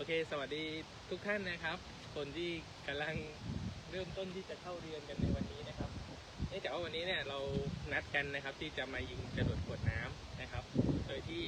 โอเค สวัสดีทุกท่านนะครับ คนที่กำลังเริ่มต้นที่จะเข้าเรียนกันในวันนี้นะครับเนื่องจากว่าวันนี้เนี่ยเรานัดกันนะครับที่จะมายิงจรวดขวดน้ำนะครับ โดยที่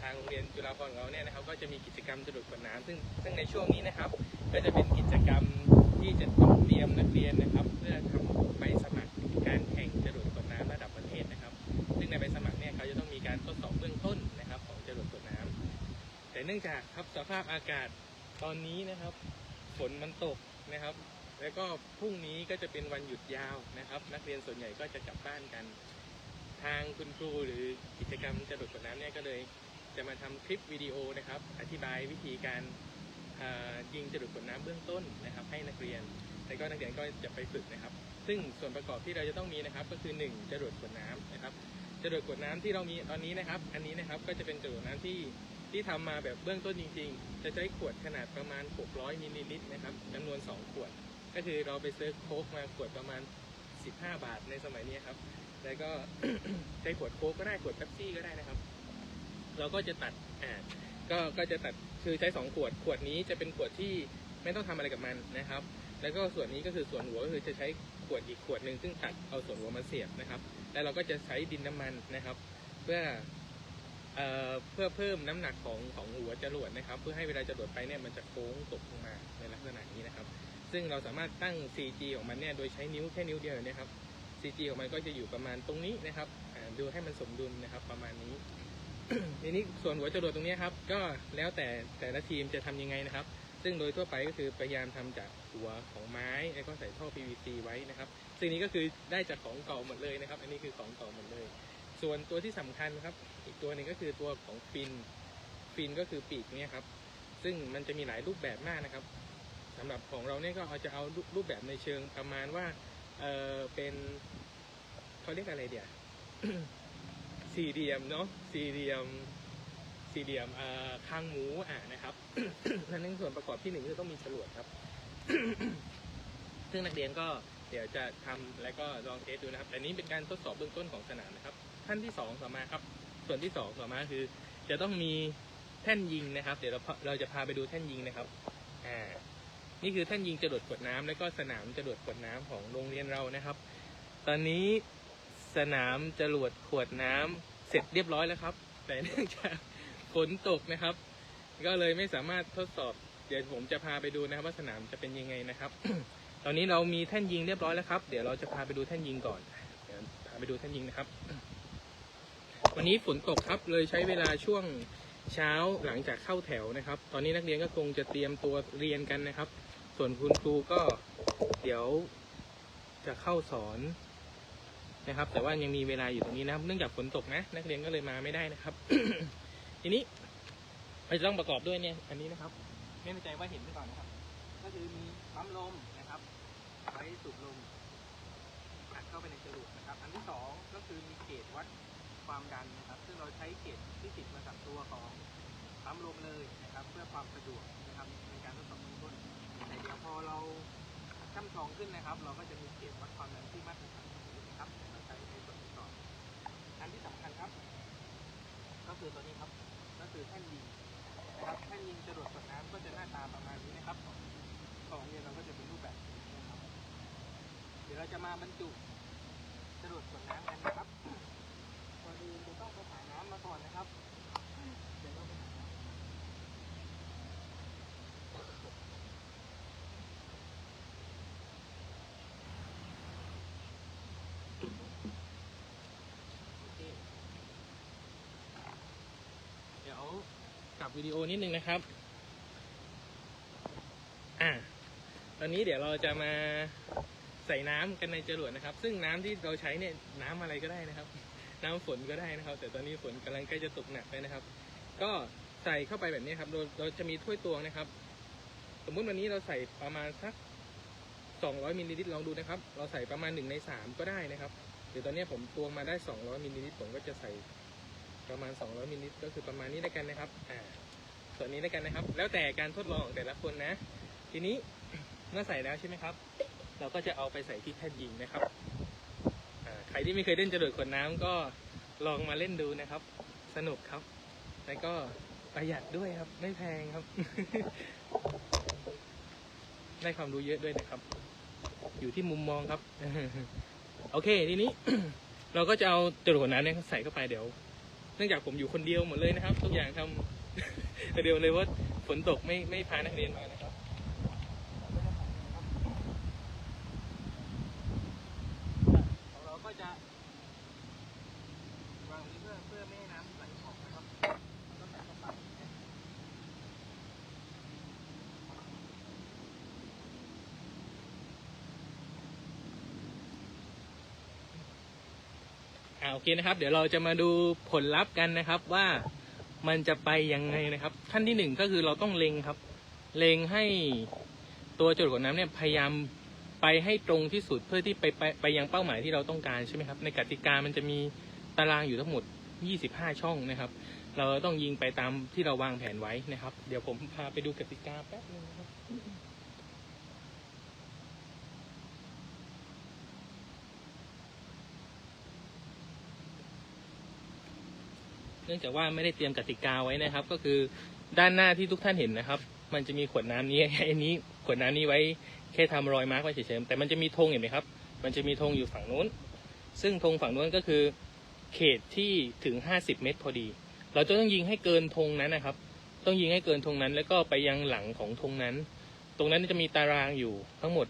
ทางโรงเรียนจุฬาภรณ์ของเราเนี่ยนะครับ ก็จะมีกิจกรรมจรวดขวดน้ำซึ่งซึ่งในช่วงนี้นะครับ ก็จะเป็นกิจกรรมที่จะต้องเตรียมนักเรียนนะครับ เพื่อทำใบสมัคร นื่องจากครับสภาพอากาศตอนนี้นะครับฝนมันตกนะครับ แล้วก็พรุ่งนี้ก็จะเป็นวันหยุดยาวนะครับ นักเรียนส่วนใหญ่ก็จะกลับบ้านกัน ทางคุณครูหรือกิจกรรมจรวดขวดน้ำเนี่ยก็เลยจะมาทำคลิปวิดีโอนะครับ อธิบายวิธีการยิงจรวดขวดน้ำเบื้องต้นนะครับ ให้นักเรียนแล้วก็นักเรียนก็จะไปฝึกนะครับ ซึ่งส่วนประกอบที่เราจะต้องมีนะครับ ก็คือ1จรวดขวดน้ำนะครับจรวดขวดน้ำที่เรามีตอนนี้นะครับ อันนี้นะครับก็จะเป็นจรวดน้ำที่ ที่ทำมาแบบเบื้องต้นจริง ๆ จะใช้ขวดขนาดประมาณ 600มิลลิลิตรนะครับจำนวน 2 ขวด ก็คือเราไปซื้อโค้กมาขวดประมาณ 15 บาทในสมัยนี้ครับ แล้วก็ใช้ขวดโค้กก็ได้ขวดเป๊ปซี่ก็ได้นะครับ เราก็จะตัดอ่าก็ก็จะตัดคือใช้ 2 ขวด ขวดนี้จะเป็นขวดที่ไม่ต้องทำอะไรกับมันนะครับ แล้วก็ส่วนนี้ก็คือส่วนหัวก็คือจะใช้ขวดอีกขวดหนึ่งซึ่งตัดเอาส่วนหัวมาเสียบนะครับ แล้วเราก็จะใช้ดินน้ำมันนะครับ เพื่อ เเพื่อเพิ่มน้ำหนักของของหัวจรวดนะครับ เพื่อให้เวลาจรวดไปเนี่ยมันจะโค้งตกลงมาในลักษณะนี้นะครับ ซึ่งเราสามารถตั้ง CG ของมันเนี่ยโดยใช้นิ้วแค่นิ้วเดียวนี่ยครับ CG ของมันก็จะอยู่ประมาณตรงนี้นะครับดูให้มันสมดุลนะครับประมาณนี้ทีนี้ส่วนหัวจรวดตรงนี้ครับก็แล้วแต่แต่ละทีมจะทำยังไงนะครับ ซึ่งโดยทั่วไปก็คือพยายามทำจากหัวของไม้แล้วก็ใส่ท่อ PVC ไว้นะครับ ซึ่งนี้ก็คือได้จากของเก่าหมดเลยนะครับ อันนี้คือของเก่าหมดเลย ส่วนตัวที่สำคัญครับ อีกตัวหนึ่งก็คือตัวของฟินฟินก็คือปีกเนี่ยครับ ซึ่งมันจะมีหลายรูปแบบมากนะครับสำหรับของเราเนี่ยก็อาจะเอารูปแบบในเชิงประมาณว่าเออเป็นเขาเรียกอะไรเดียวสี่เหลี่ยมเนาะสี่เหลี่ยมสี่เหลี่ยมเอ่อคางหมูอ่านะครับนั่นในส่วนประกอบที่หนึ่งคือต้องมีจรวดครับ ซึ่งนักเรียนก็เดี๋ยวจะทำแล้วก็ลองเทสดูนะครับ แต่นี้เป็นการทดสอบเบื้องต้นของสนามนะครับ ขั้นที่สองต่อมาครับ ส่วนที่สองต่อมาคือ จะต้องมีแท่นยิงนะครับ เดี๋ยวเราเราจะพาไปดูแท่นยิงนะครับอ่านี่คือแท่นยิงจรวดขวดน้ำแล้วก็สนามจรวดขวดน้ำของโรงเรียนเรานะครับ ตอนนี้สนามจรวดขวดน้ำเสร็จเรียบร้อยแล้วครับ แต่เนื่องจากฝนตกนะครับ ก็เลยไม่สามารถทดสอบ เดี๋ยวผมจะพาไปดูนะครับ ว่าสนามจะเป็นยังไงนะครับ ตอนนี้เรามีแท่นยิงเรียบร้อยแล้วครับ เดี๋ยวเราจะพาไปดูแท่นยิงก่อนเดี๋ยวพาไปดูแท่นยิงนะครับ วันนี้ฝนตกครับเลยใช้เวลาช่วงเช้าหลังจากเข้าแถวนะครับ ตอนนี้นักเรียนก็คงจะเตรียมตัวเรียนกันนะครับ ส่วนคุณครูก็เดี๋ยวจะเข้าสอนนะครับ แต่ว่ายังมีเวลาอยู่ตรงนี้นะครับ เนื่องจากฝนตกนะ นักเรียนก็เลยมาไม่ได้นะครับ ทีนี้เราจะต้องประกอบด้วยเนี่ย อันนี้นะครับ ไม่แน่ใจว่าเห็นหรือเปล่านะครับ ก็คือมีปั๊มลมนะครับไว้สูบลมอัดเข้าไปในจรวดนะครับ อันที่สองก็คือมีเกจวัด ความดันนะครับ ซึ่งเราใช้เกจที่ติดมากับตัวของปั๊มลมเลยนะครับ เพื่อความสะดวกนะครับในการทดสอบเบื้องต้นแต่เดี๋ยวพอเราช่ำชองขึ้นนะครับ เราก็จะมีเกจวัดความดันที่มาตรฐานนะครับเราใช้ในส่วนนี้อนอันที่สำคัญครับ ก็คือตัวนี้ครับก็คือแท่นยิงนะครับแท่นยิงจรวดขวดน้ำก็จะหน้าตาประมาณนี้นะครับของเนี่ยเราก็จะเป็นรูปแบบนี้นะครับ เดี๋ยวเราจะมาบรรจุจรวดขวดน้ำกันนะครับ จะต้องไปหาน้ำมาก่อนนะครับ เดี๋ยวเราไปหาน้ำโอเคเดี๋ยวกลับวิดีโอนิดนึงนะครับ อ่า ตอนนี้เดี๋ยวเราจะมาใส่น้ำกันในจรวดนะครับ ซึ่งน้ำที่เราใช้เนี่ยน้ำอะไรก็ได้นะครับ น้ำฝนก็ได้นะครับ แต่ตอนนี้ฝนกำลังใกล้จะตกหนักเลยนะครับ ก็ใส่เข้าไปแบบนี้ครับโดยเราจะมีถ้วยตวงนะครับ สมมุติวันนี้เราใส่ประมาณสัก 200มิลลิลิตรลองดูนะครับ เราใส่ประมาณ1ใน3ก็ได้นะครับเดี๋ยวตอนนี้ผมตวงมาได้ 200มิลลิลิตรผมก็จะใส่ประมาณ 200มิลลิลิตรก็คือประมาณนี้แล้กันนะครับอ่าส่วนนี้แล้กันนะครับ แล้วแต่การทดลองของแต่ละคนนะ ทีนี้เมื่อใส่แล้วใช่ไหมครับ เราก็จะเอาไปใส่ที่แท่นยิงนะครับ ใครที่ไม่เคยเล่นจรวดขวดน้ำก็ลองมาเล่นดูนะครับ สนุกครับ แล้วก็ประหยัดด้วยครับ ไม่แพงครับ ได้ความรู้เยอะด้วยนะครับ อยู่ที่มุมมองครับ โอเค ทีนี้ เราก็จะเอาจรวดน้ำเนี่ยใส่เข้าไปเดี๋ยว เนื่องจากผมอยู่คนเดียวหมดเลยนะครับ ทุกอย่างทำคนเดียวเลยว่าฝนตกไม่ไม่พานักเรียนมานะครับของเราก็จะวางไว้เพื่อเพื่อไม่ให้น้ำไหลออกนะครับก็ใส่เข้าไป อ่าโอเคนะครับ เดี๋ยวเราจะมาดูผลลัพธ์กันนะครับว่ามันจะไปยังไงนะครับ ขั้นที่หนึ่งก็คือเราต้องเล็งครับ เล็งให้ตัวจรวดกดน้ำเนี่ยพยายามไปให้ตรงที่สุดเพื่อที่ไปไปไปยังเป้าหมายที่เราต้องการใช่ไหมครับ ในกติกามันจะมีตารางอยู่ทั้งหมด 25 ช่องนะครับ เราต้องยิงไปตามที่เราวางแผนไว้นะครับ เดี๋ยวผมพาไปดูกติกาแป๊บนึงนะครับ เนื่องจากว่าไม่ได้เตรียมกติกาไว้นะครับ ก็คือด้านหน้าที่ทุกท่านเห็นนะครับ มันจะมีขวดน้ำนี้ไอ้นี้ขวดน้ำนี้ไว้แค่ทำรอยมาร์กไว้เฉยๆแต่มันจะมีธงเห็นไหมครับ มันจะมีธงอยู่ฝั่งนู้น ซึ่งธงฝั่งนู้นก็คือ เขตที่ถึง 50 เมตรพอดี เราจะต้องยิงให้เกินธงนั้นนะครับ ต้องยิงให้เกินธงนั้น แล้วก็ไปยังหลังของธงนั้น ตรงนั้นจะมีตารางอยู่ทั้งหมด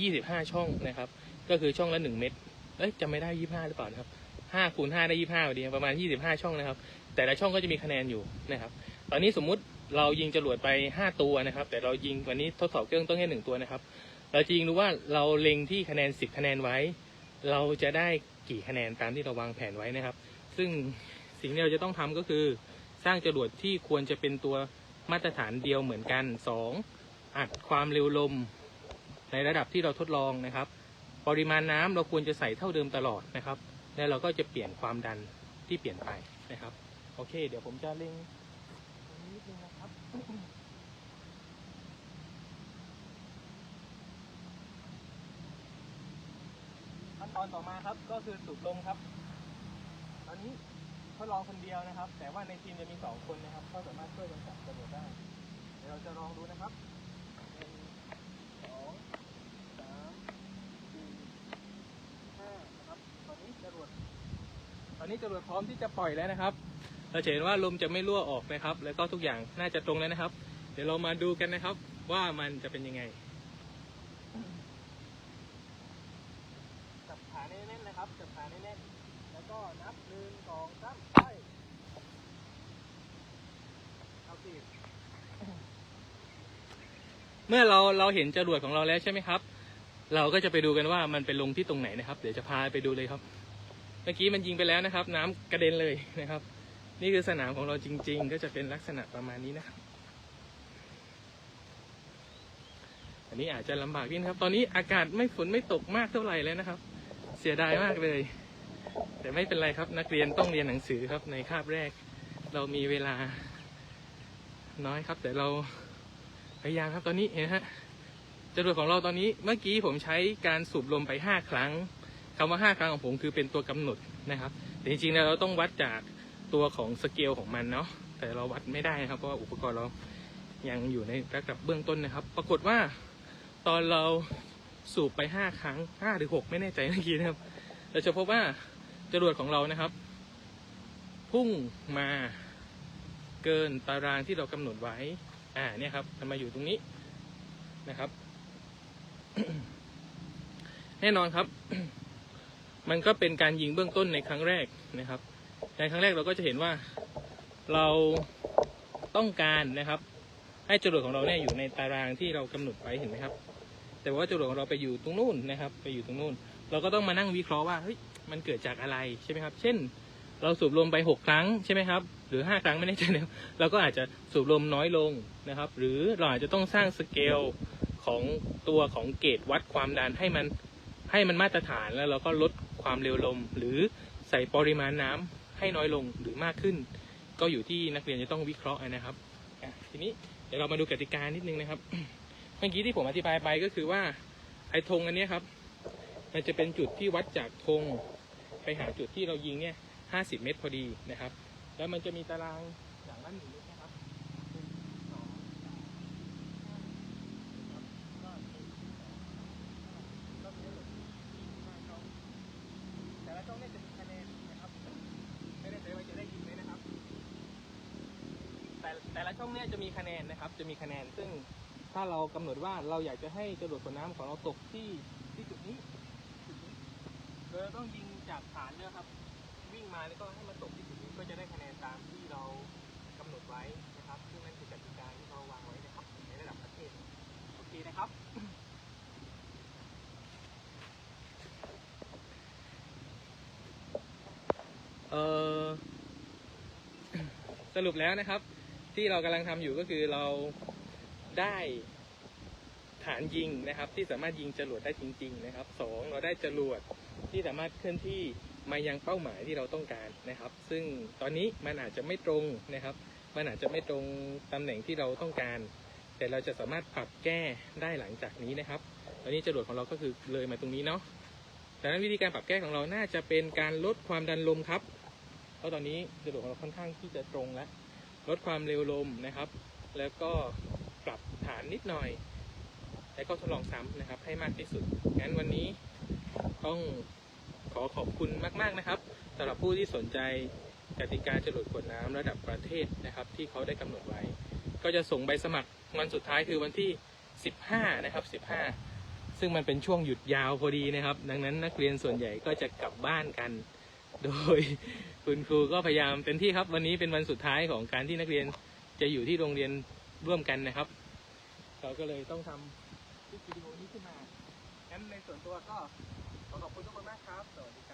25 ช่องนะครับ ก็คือช่องละ 1 เมตรเอ้ยจำไม่ได้ 25 หรือเปล่านะครับ 5คูณ5ได้25พอดีประมาณ25ช่องนะครับ แต่ละช่องก็จะมีคะแนนอยู่นะครับ ตอนนี้สมมุติเรายิงจรวดไป5ตัวนะครับ แต่เรายิงวันนี้ทดสอบเครื่องต้องแค่หนึ่งตัวนะครับ เราจะยิงดูว่าเราเล็งที่คะแนน10คะแนนไว้ เราจะได้กี่คะแนนตามที่เราวางแผนไว้นะครับ ซึ่งสิ่งที่เราจะต้องทำก็คือ สร้างจรวดที่ควรจะเป็นตัวมาตรฐานเดียวเหมือนกัน 2. อัดความเร็วลมในระดับที่เราทดลองนะครับ ปริมาณน้ำเราควรจะใส่เท่าเดิมตลอดนะครับ แล้วเราก็จะเปลี่ยนความดันที่เปลี่ยนไปนะครับ โอเค เดี๋ยวผมจะเล็งนิดนึงนะครับขั้นตอนต่อมาครับก็คือสูบลมครับ ตอนนี้ทดลองคนเดียวนะครับ แต่ว่าในทีมจะมีสองคนนะครับ ก็สามารถช่วยกันจับจรวดได้ เดี๋ยวเราจะลองดูนะครับหนึ่งสองสามสี่ห้านะครับ ตอนนี้จรวด ต อนนี้จรวดพร้อมที่จะปล่อยแล้วนะครับ เราจะเห็นว่าลมจะไม่รั่วออกนะครับ แล้วก็ทุกอย่างน่าจะตรงแล้วนะครับ เดี๋ยวเรามาดูกันนะครับ ว่ามันจะเป็นยังไงจับขาแน่นๆนะครับจับขาแน่นๆแล้วก็นับหนึ่งสองสามไปเอาสิเมื่อเราเราเห็นจรวดของเราแล้วใช่ไหมครับ เราก็จะไปดูกันว่ามันไปลงที่ตรงไหนนะครับ เดี๋ยวจะพาไปดูเลยครับ เมื่อกี้มันยิงไปแล้วนะครับ น้ำกระเด็นเลยนะครับ นี่คือสนามของเราจริง ๆ ก็จะเป็นลักษณะประมาณนี้นะครับอันนี้อาจจะลำบากนิดนะครับ ตอนนี้อากาศไม่ฝนไม่ตกมากเท่าไหร่เลยนะครับ เสียดายมากเลย แต่ไม่เป็นไรครับ นักเรียนต้องเรียนหนังสือครับ ในคาบแรก เรามีเวลา น้อยครับ แต่เราพยายามครับตอนนี้เห็นฮะจรวดของเราตอนนี้เมื่อกี้ผมใช้การสูบลมไปห้าครั้ง คำว่าห้าครั้งของผมคือเป็นตัวกำหนดนะครับ แต่จริงๆแล้วเราต้องวัดจากตัวของสเกลของมันเนาะแต่เราวัดไม่ได้นะครับเพราะว่าอุปกรณ์เรายังอยู่ในระดับเบื้องต้นนะครับ ปรากฏว่าตอนเราสูบไปห้าครั้งห้าหรือหกไม่แน่ใจเมื่อกี้นะครับเราจะพบว่าจรวดของเรานะครับ พุ่งมาเกินตารางที่เรากำหนดไว้ อ่าเนี่ยครับมันมาอยู่ตรงนี้นะครับ แน่นอนครับ มันก็เป็นการยิงเบื้องต้นในครั้งแรกนะครับ ในครั้งแรกเราก็จะเห็นว่าเราต้องการนะครับ ให้จรวดของเราเนี่ยอยู่ในตารางที่เรากำหนดไว้เห็นไหมครับ แต่ว่าจรวดของเราไปอยู่ตรงนู้นนะครับ ไปอยู่ตรงนู้นเราก็ต้องมานั่งวิเคราะห์ว่าเฮ้ยมันเกิดจากอะไรใช่ไหมครับ เช่น เราสูบลมไปหกครั้งใช่ไหมครับ หรือห้าครั้งไม่แน่ใจนะเราก็อาจจะสูบลมน้อยลงนะครับ หรือเราอาจจะต้องสร้างสเกลของตัวของเกจวัดความดันให้มันให้มันมาตรฐานแล้วเราก็ลด ความเร็วลม หรือใส่ปริมาณน้ำให้น้อยลงหรือมากขึ้น ก็อยู่ที่นักเรียนจะต้องวิเคราะห์นะครับทีนี้เดี๋ยวเรามาดูกติกานิดนึงนะครับ เมื่อกี้ที่ผมอธิบายไปก็คือว่าไอ้ธงอันนี้ครับ มันจะเป็นจุดที่วัดจากธงไปหาจุดที่เรายิงเนี่ย50เมตรพอดีนะครับ แล้วมันจะมีตารางอย่างละหนึ่งเมตรนะครับ แต่แต่ละช่องเนี่ยจะมีคะแนนนะครับ จะมีคะแนน ซึ่งถ้าเรากำหนดว่าเราอยากจะให้จรวดขวดน้ำของเราตกที่ที่จุดนี้จุดนี้โดยเราต้องยิงจากฐานเนี่ยครับ วิ่งมาแล้วก็ให้มันตกที่จุดนี้ก็จะได้คะแนนตามที่เรากำหนดไว้นะครับ ซึ่งนั่นคือกติกาที่เขาวางไว้นะครับในระดับประเทศโอเคนะครับ เออ สรุปแล้วนะครับ ที่เรากำลังทำอยู่ก็คือเราได้ฐานยิงนะครับ ที่สามารถยิงจรวดได้จริง ๆ นะครับสองเราได้จรวดที่สามารถเคลื่อนที่มายังเป้าหมายที่เราต้องการนะครับ ซึ่งตอนนี้มันอาจจะไม่ตรงนะครับ มันอาจจะไม่ตรงตำแหน่งที่เราต้องการ แต่เราจะสามารถปรับแก้ได้หลังจากนี้นะครับตอนนี้จรวดของเราก็คือเลยมาตรงนี้เนาะดังนั้นวิธีการปรับแก้ของเราน่าจะเป็นการลดความดันลมครับ เพราะตอนนี้จรวดของเราค่อนข้างที่จะตรงแล้ว ลดความเร็วลมนะครับ แล้วก็ปรับฐานนิดหน่อย แล้วก็ทดลองซ้ำนะครับให้มากที่สุด งั้นวันนี้ต้องขอขอบคุณมาก ๆนะครับสำหรับผู้ที่สนใจกติกาจรวดขวดน้ำระดับประเทศนะครับ ที่เขาได้กำหนดไว้ ก็จะส่งใบสมัครวันสุดท้ายคือวันที่ 15 นะครับ 15 ซึ่งมันเป็นช่วงหยุดยาวพอดีนะครับ ดังนั้นนักเรียนส่วนใหญ่ก็จะกลับบ้านกัน โดยคุณครูก็พยายามเต็มที่ครับ วันนี้เป็นวันสุดท้ายของการที่นักเรียนจะอยู่ที่โรงเรียนร่วมกันนะครับ เราก็เลยต้องทำคลิปวิดีโอนี้ขึ้นมางั้นในส่วนตัวก็ขอขอบคุณทุกคนมากครับ สวัสดีครับ